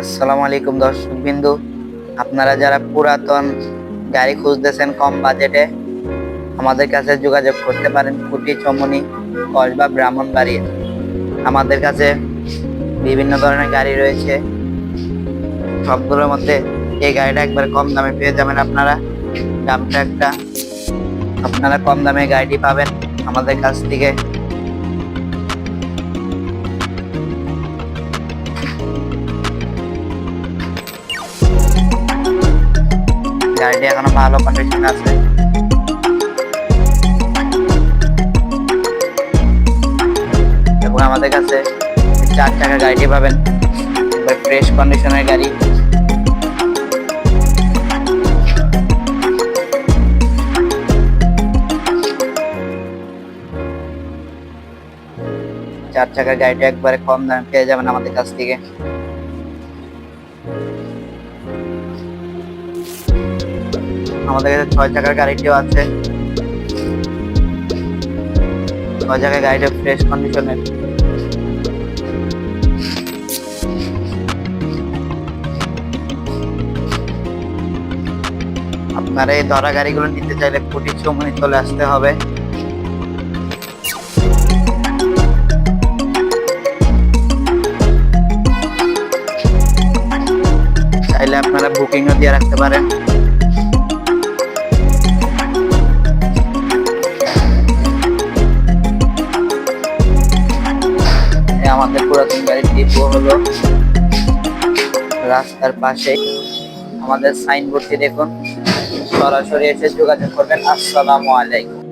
আসসালামু আলাইকুম দর্শক বিন্দু আপনারা যারা পুরাতন গাড়ি খুঁজতেছেন কম বাজেটে, আমাদের কাছে যোগাযোগ করতে পারেন কুটি চমনি কসবা ব্রাহ্মণবাড়িয়া। আমাদের কাছে বিভিন্ন ধরনের গাড়ি রয়েছে। সবগুলোর মধ্যে এই গাড়িটা একবার কম দামে পেয়ে যাবেন আপনারা। দামটা একটা, আপনারা কম দামে গাড়িটি পাবেন আমাদের কাছ থেকে। গাড়িটি এখনও ভালো কন্ডিশন আছে। এবং আমাদের কাছে চার চাকা গাড়িটি পাবেন ফ্রেশ কন্ডিশনের গাড়ি। চার চাকার গাড়িটা একবারে কম দামে পেয়ে যাবেন আমাদের কাছ থেকে। আমাদের কাছে ছয় চাকার গাড়িটিও আছে। ছয় চাকার গাড়িটা ফ্রেশ কন্ডিশনের আপনারা এই ধরা গাড়িগুলো নিতে চাইলে কোটি চৌমনি চলে আসতে হবে। চাইলে আপনারা বুকিংও দিয়ে রাখতে পারেন। আমাদের পুরাতন গাড়ির ডিপো হলো রাস্তার পাশে। আমাদের সাইনবোর্ডটি দেখুন। সরাসরি এসে যোগাযোগ করবেন। আসসালামু আলাইকুম।